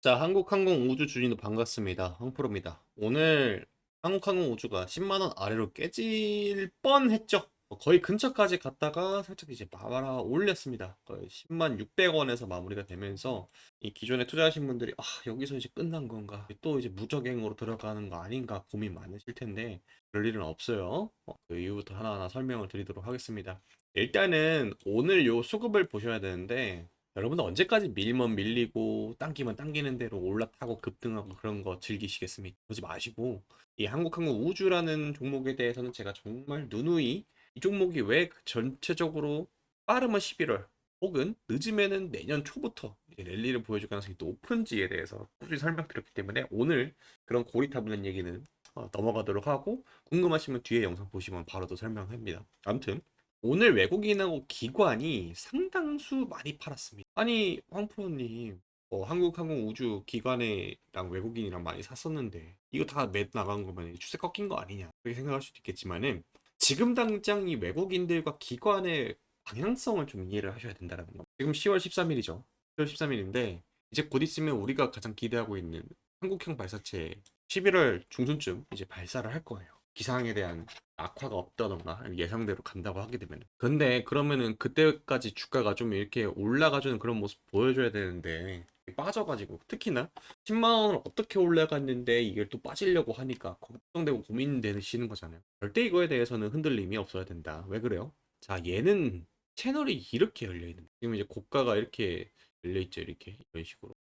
자, 한국항공 우주 주인도 반갑습니다. 황프로입니다. 오늘 한국항공 우주가 10만원 아래로 깨질 뻔 했죠. 어, 거의 근처까지 갔다가 살짝 이제 말아 올렸습니다. 거의 10만 600원에서 마무리가 되면서 이 기존에 투자하신 분들이 아, 여기서 이제 끝난 건가? 또 이제 무적행으로 들어가는 거 아닌가 고민 많으실 텐데 그럴 일은 없어요. 어, 그 이유부터 하나하나 설명을 드리도록 하겠습니다. 일단은 오늘 요 수급을 보셔야 되는데 여러분들 언제까지 밀면 밀리고 당기면 당기는 대로 올라타고 급등하고 그런 거 즐기시겠습니까? 그러지 마시고 이 한국항공 우주라는 종목에 대해서는 제가 정말 누누이 이 종목이 왜 전체적으로 빠르면 11월 혹은 늦으면은 내년 초부터 랠리를 보여줄 가능성이 높은지에 대해서 꾸준히 설명드렸기 때문에 오늘 그런 고리타분한 얘기는 어, 넘어가도록 하고 궁금하시면 뒤에 영상 보시면 바로 더 설명합니다. 아무튼 오늘 외국인하고 기관이 상당수 많이 팔았습니다. 아니, 황프로님, 어, 한국항공우주 기관이랑 외국인이랑 많이 샀었는데, 이거 다매 나간 거면 추세 꺾인 거 아니냐? 그렇게 생각할 수도 있겠지만은, 지금 당장 이 외국인들과 기관의 방향성을 좀 이해를 하셔야 된다는 거. 지금 10월 13일이죠. 10월 13일인데, 이제 곧 있으면 우리가 가장 기대하고 있는 한국형 발사체 11월 중순쯤 이제 발사를 할 거예요. 기상에 대한 악화가 없다던가 예상대로 간다고 하게 되면 근데 그러면은 그때까지 주가가 좀 이렇게 올라가주는 그런 모습 보여줘야 되는데 빠져가지고 특히나 10만 원을 어떻게 올라갔는데 이게 또 빠지려고 하니까 걱정되고 고민되시는 거잖아요. 절대 이거에 대해서는 흔들림이 없어야 된다. 왜 그래요? 자 얘는 채널이 이렇게 열려 있는 지금 이제 고가가 이렇게 열려 있죠 이렇게. 이런 식으로.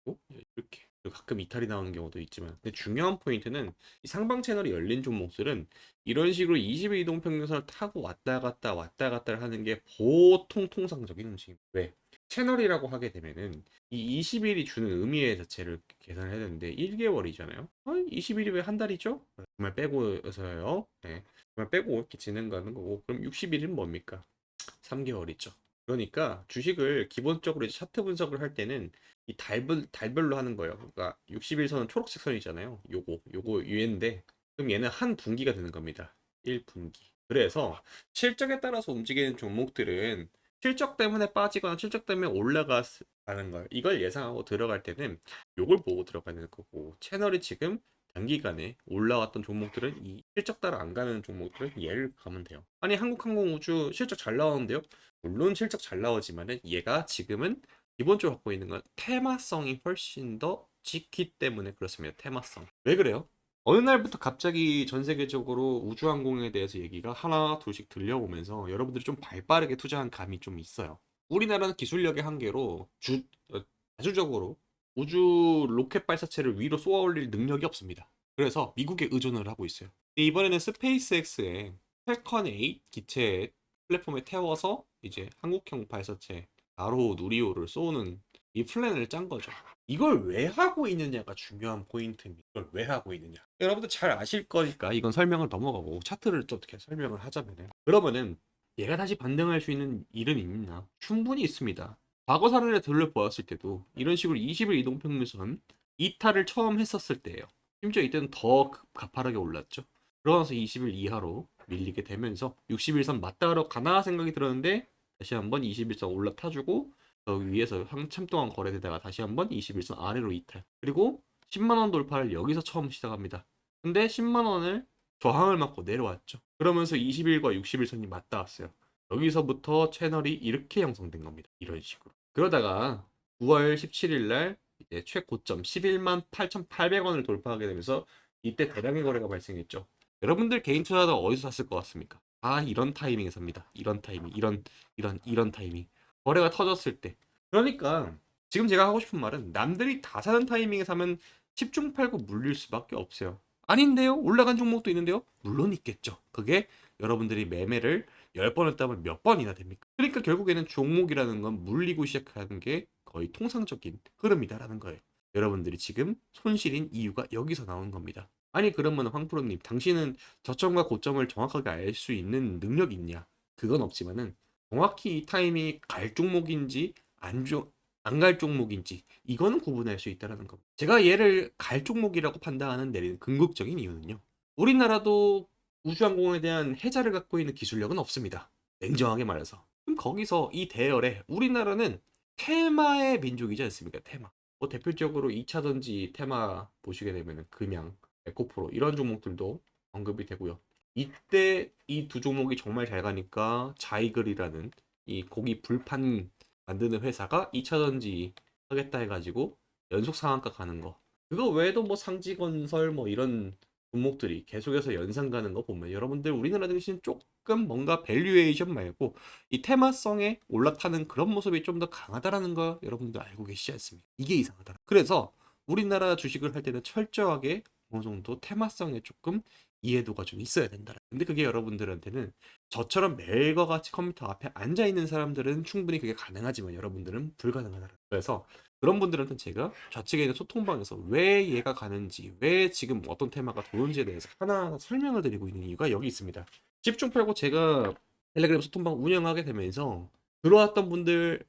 이렇게 가끔 이탈이 나오는 경우도 있지만 근데 중요한 포인트는 이 상방 채널이 열린 종목들은 이런 식으로 20일 이동 평균선을 타고 왔다 갔다 왔다 갔다를 하는 게 보통 통상적인 움직임. 왜? 채널이라고 하게 되면은 이 20일이 주는 의미 자체를 계산을 해야 되는데 1개월이잖아요. 어? 20일이 왜 한 달이죠? 정말 빼고서요. 네. 정말 빼고 이렇게 진행가는 거고 그럼 60일은 뭡니까? 3개월이죠. 그러니까 주식을 기본적으로 이제 차트 분석을 할 때는 이 달별, 달별로 하는 거예요. 그러니까 60일선은 초록색 선이잖아요. 요거, 요거 얘인데 그럼 얘는 한 분기가 되는 겁니다. 1분기. 그래서 실적에 따라서 움직이는 종목들은 실적 때문에 빠지거나 실적 때문에 올라가는 걸 이걸 예상하고 들어갈 때는 요걸 보고 들어가는 거고 채널이 지금 단기간에 올라왔던 종목들은 이 실적 따라 안 가는 종목들은 얘를 가면 돼요. 아니 한국항공우주 실적 잘 나오는데요? 물론 실적 잘 나오지만은 얘가 지금은 기본적으로 갖고 있는 건 테마성이 훨씬 더 짙기 때문에 그렇습니다. 테마성. 왜 그래요? 어느 날부터 갑자기 전 세계적으로 우주항공에 대해서 얘기가 하나 둘씩 들려오면서 여러분들이 좀 발빠르게 투자한 감이 좀 있어요. 우리나라는 기술력의 한계로 주, 어, 자주적으로 우주 로켓 발사체를 위로 쏘아 올릴 능력이 없습니다. 그래서 미국에 의존을 하고 있어요. 이번에는 스페이스X의 펠컨 8 기체 플랫폼에 태워서 이제 한국형 발사체 바로 누리호를 쏘는 이 플랜을 짠 거죠. 이걸 왜 하고 있느냐가 중요한 포인트입니다. 이걸 왜 하고 있느냐. 여러분들 잘 아실 거니까 이건 설명을 넘어가고 차트를 또 어떻게 설명을 하자면은 그러면은 얘가 다시 반등할 수 있는 일은 있나? 충분히 있습니다. 과거 사례를 돌려보았을 때도 이런 식으로 20일 이동평균선 이탈을 처음 했었을 때예요. 심지어 이때는 더 급- 가파르게 올랐죠. 그러면서 20일 이하로 밀리게 되면서 60일선 맞다로 가나 생각이 들었는데 다시 한번 21선 올라타주고 저 위에서 한참 동안 거래되다가 다시 한번 21선 아래로 이탈. 그리고 10만원 돌파를 여기서 처음 시작합니다. 근데 10만원을 저항을 맞고 내려왔죠. 그러면서 20일과 60일선이 맞닿 왔어요. 여기서부터 채널이 이렇게 형성된 겁니다. 이런 식으로. 그러다가 9월 17일 날 최고점 11만 8,800원을 돌파하게 되면서 이때 대량의 거래가 발생했죠. 여러분들 개인 투자자 어디서 샀을 것 같습니까? 아 이런 타이밍에 삽니다. 이런 타이밍, 이런 이런 이런 타이밍. 거래가 터졌을 때. 그러니까 지금 제가 하고 싶은 말은 남들이 다 사는 타이밍에 사면 10중 팔고 물릴 수밖에 없어요. 아닌데요? 올라간 종목도 있는데요? 물론 있겠죠. 그게 여러분들이 매매를 10번 했다면 몇 번이나 됩니까? 그러니까 결국에는 종목이라는 건 물리고 시작하는 게 거의 통상적인 흐름이다라는 거예요. 여러분들이 지금 손실인 이유가 여기서 나온 겁니다. 아니 그러면 황프로님 당신은 저점과 고점을 정확하게 알 수 있는 능력이 있냐? 그건 없지만은 정확히 이 타임이 갈 종목인지 안갈 종목인지 이거는 구분할 수 있다라는 겁니다. 제가 얘를 갈 종목이라고 판단하는 내리는 궁극적인 이유는요. 우리나라도 우주항공에 대한 해자를 갖고 있는 기술력은 없습니다. 냉정하게 말해서. 그럼 거기서 이 대열에 우리나라는 테마의 민족이지 않습니까? 테마. 뭐 대표적으로 2차 전지 테마 보시게 되면 금양, 에코프로 이런 종목들도 언급이 되고요. 이때 이 두 종목이 정말 잘 가니까 자이글이라는 이 고기 불판 만드는 회사가 2차 전지 하겠다 해가지고 연속 상한가 가는 거. 그거 외에도 뭐 상지건설 뭐 이런 종목들이 계속해서 연상 가는 거 보면 여러분들 우리나라 증시는 조금 뭔가 밸류에이션 말고 이 테마성에 올라타는 그런 모습이 좀 더 강하다라는 거 여러분들 알고 계시지 않습니까? 이게 이상하다. 그래서 우리나라 주식을 할 때는 철저하게 어느 정도 테마성에 조금 이해도가 좀 있어야 된다. 근데 그게 여러분들한테는 저처럼 매일과 같이 컴퓨터 앞에 앉아 있는 사람들은 충분히 그게 가능하지만 여러분들은 불가능하다. 그래서 그런 분들한테는 제가 좌측에 있는 소통방에서 왜 얘가 가는지, 왜 지금 어떤 테마가 도는지에 대해서 하나하나 설명을 드리고 있는 이유가 여기 있습니다. 집중 팔고 제가 텔레그램 소통방 운영하게 되면서 들어왔던 분들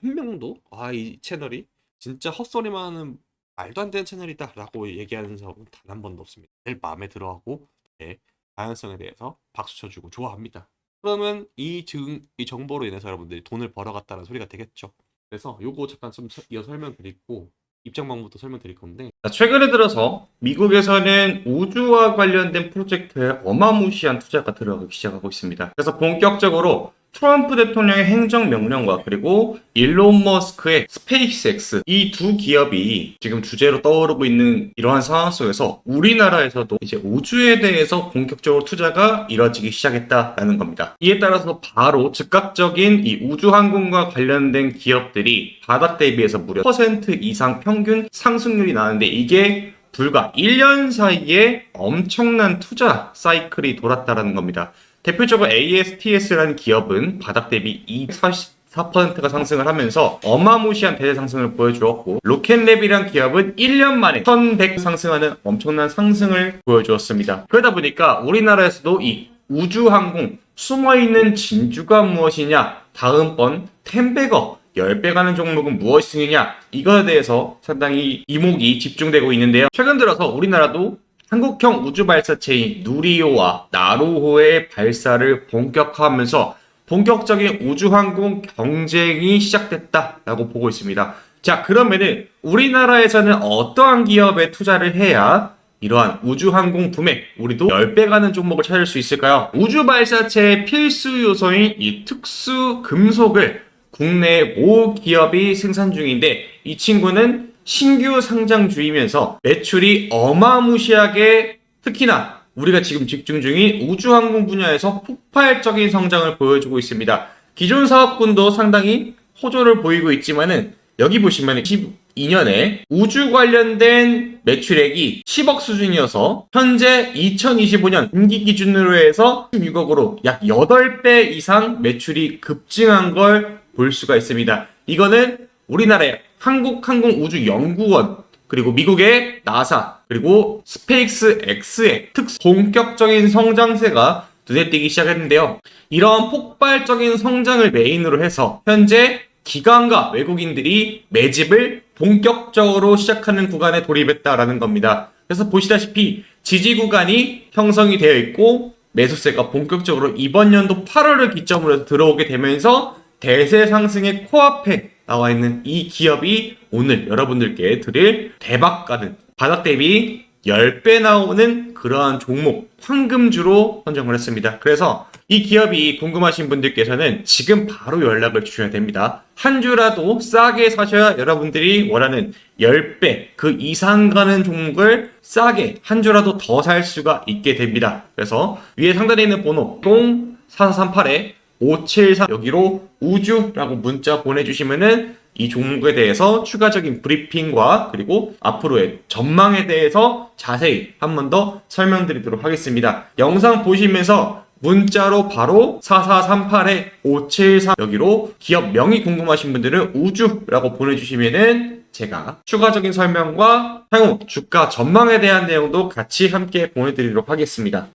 한 명도 아 이 채널이 진짜 헛소리만 하는 말도 안 되는 채널이다라고 얘기하는 사람은 단 한 번도 없습니다. 제일 마음에 들어하고 제 다양성에 대해서 박수 쳐주고 좋아합니다. 그러면 이 증, 이 정보로 인해서 여러분들이 돈을 벌어갔다는 소리가 되겠죠. 그래서 요거 잠깐 좀 서- 이어 설명드리고 입장 방법부터 설명드릴 건데 자, 최근에 들어서 미국에서는 우주와 관련된 프로젝트에 어마무시한 투자가 들어가기 시작하고 있습니다. 그래서 본격적으로 트럼프 대통령의 행정 명령과 그리고 일론 머스크의 스페이스X 이 두 기업이 지금 주제로 떠오르고 있는 이러한 상황 속에서 우리나라에서도 이제 우주에 대해서 본격적으로 투자가 이뤄지기 시작했다라는 겁니다. 이에 따라서 바로 즉각적인 이 우주 항공과 관련된 기업들이 바닥 대비해서 무려 퍼센트 이상 평균 상승률이 나는데 이게 불과 1년 사이에 엄청난 투자 사이클이 돌았다라는 겁니다. 대표적으로 ASTS라는 기업은 바닥 대비 244%가 상승을 하면서 어마무시한 대대 상승을 보여주었고 로켓랩이란 기업은 1년 만에 1100 상승하는 엄청난 상승을 보여주었습니다. 그러다 보니까 우리나라에서도 이 우주항공 숨어있는 진주가 무엇이냐 다음번 텐베거 10배 가는 종목은 무엇이냐 이거에 대해서 상당히 이목이 집중되고 있는데요. 최근 들어서 우리나라도 한국형 우주 발사체인 누리호와 나로호의 발사를 본격화하면서 본격적인 우주항공 경쟁이 시작됐다라고 보고 있습니다. 자, 그러면은 우리나라에서는 어떠한 기업에 투자를 해야 이러한 우주항공 붐에 우리도 10배 가는 종목을 찾을 수 있을까요? 우주 발사체의 필수 요소인 이 특수 금속을 국내 모 기업이 생산 중인데 이 친구는 신규 상장 주이면서 매출이 어마무시하게 특히나 우리가 지금 집중 중인 우주항공 분야에서 폭발적인 성장을 보여주고 있습니다. 기존 사업군도 상당히 호조를 보이고 있지만은 여기 보시면 12년에 우주 관련된 매출액이 10억 수준이어서 현재 2025년 분기 기준으로 해서 16억으로 약 8배 이상 매출이 급증한 걸 볼 수가 있습니다. 이거는 우리나라의 한국항공우주연구원 그리고 미국의 나사 그리고 스페이스 X의 특 본격적인 성장세가 눈에 띄기 시작했는데요. 이런 폭발적인 성장을 메인으로 해서 현재 기관과 외국인들이 매집을 본격적으로 시작하는 구간에 돌입했다라는 겁니다. 그래서 보시다시피 지지 구간이 형성이 되어 있고 매수세가 본격적으로 이번 연도 8월을 기점으로 해서 들어오게 되면서 대세 상승의 코앞에 나와 있는 이 기업이 오늘 여러분들께 드릴 대박 가는 바닥 대비 10배 나오는 그러한 종목 황금주로 선정을 했습니다. 그래서 이 기업이 궁금하신 분들께서는 지금 바로 연락을 주셔야 됩니다. 한 주라도 싸게 사셔야 여러분들이 원하는 10배 그 이상 가는 종목을 싸게 한 주라도 더 살 수가 있게 됩니다. 그래서 위에 상단에 있는 번호 04438에 573 여기로 우주라고 문자 보내주시면은 이 종목에 대해서 추가적인 브리핑과 그리고 앞으로의 전망에 대해서 자세히 한 번 더 설명드리도록 하겠습니다. 영상 보시면서 문자로 바로 4438에 573 여기로 기업 명이 궁금하신 분들은 우주라고 보내주시면은 제가 추가적인 설명과 향후 주가 전망에 대한 내용도 같이 함께 보내드리도록 하겠습니다.